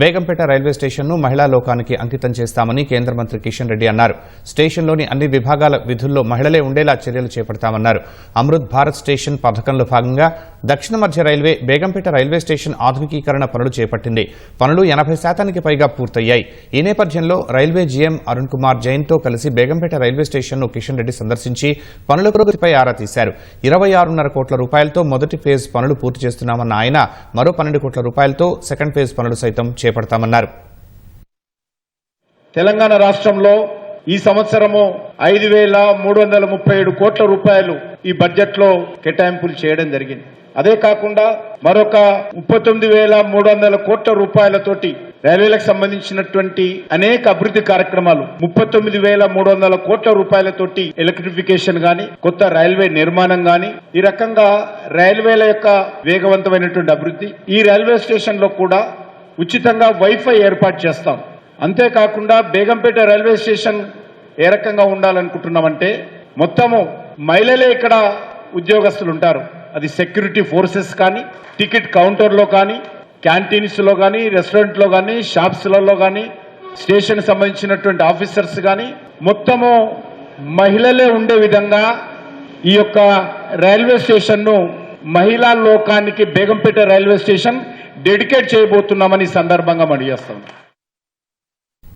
Begumpet railway స్టేషన్ను మహిళా లోకానికి అంకితం చేస్తామని కేంద్ర మంత్రి కిషన్ రెడ్డి అన్నారు. స్టేషన్లోని అన్ని విభాగాల విధుల్లో మహిళలే ఉండేలా చర్యలు చేపడతామన్నారు. అమృత్ భారత్ స్టేషన్ పథకంలో భాగంగా దక్షిణ మధ్య రైల్వే బేగంపేట రైల్వే స్టేషన్ ఆధునికీకరణ పనులు చేపట్టింది. పనులు ఎనభై శాతానికి పైగా పూర్తయ్యాయి. ఈ నేపథ్యంలో రైల్వే జీఎం అరుణ్ కుమార్ జైన్తో కలిసి బేగంపేట రైల్వే స్టేషన్ను కిషన్ రెడ్డి సందర్శించి పనుల పురోగతిపై ఆరా తీశారు. ఇరవై ఆరున్నర కోట్ల రూపాయలతో మొదటి ఫేజ్ పనులు పూర్తి చేస్తున్నామన్న ఆయన మరో పన్నెండు కోట్ల రూపాయలతో సెకండ్ ఫేజ్ పనులు సైతం చేపడతామన్నారు. తెలంగాణ రాష్ట్రంలో ఈ సంవత్సరము ఐదు వేల మూడు వందల ముప్పై ఏడు కోట్ల రూపాయలు ఈ బడ్జెట్లో కేటాయింపులు చేయడం జరిగింది. అదే కాకుండా మరొక ముప్పై తొమ్మిది వేల మూడు వందల కోట్ల రూపాయలతోటి రైల్వేలకు సంబంధించినటువంటి అనేక అభివృద్ధి కార్యక్రమాలు ముప్పై తొమ్మిది వేల మూడు వందల కోట్ల రూపాయలతోటి ఎలక్ట్రిఫికేషన్ గాని కొత్త రైల్వే నిర్మాణం గాని ఈ రకంగా రైల్వేల యొక్క వేగవంతమైనటువంటి అభివృద్ధి ఈ రైల్వే స్టేషన్లో కూడా ఉచితంగా వైఫై ఏర్పాటు చేస్తాం. అంతేకాకుండా బేగంపేట రైల్వే స్టేషన్ ఏ రకంగా ఉండాలనుకుంటున్నామంటే మొత్తము మహిళలే ఇక్కడ ఉద్యోగస్తులు ఉంటారు అది సెక్యూరిటీ ఫోర్సెస్ కానీ టికెట్ కౌంటర్లో కానీ క్యాంటీన్స్లో కానీ రెస్టారెంట్లో కానీ షాప్స్లలో కానీ స్టేషన్ సంబంధించినటువంటి ఆఫీసర్స్ కానీ మొత్తము మహిళలే ఉండే విధంగా ఈ యొక్క రైల్వే స్టేషన్ను మహిళా లోకానికి బేగంపేట రైల్వే స్టేషన్ డెడికేట్ చేయబోతున్నామని సందర్భంగా మనం చేస్తాం.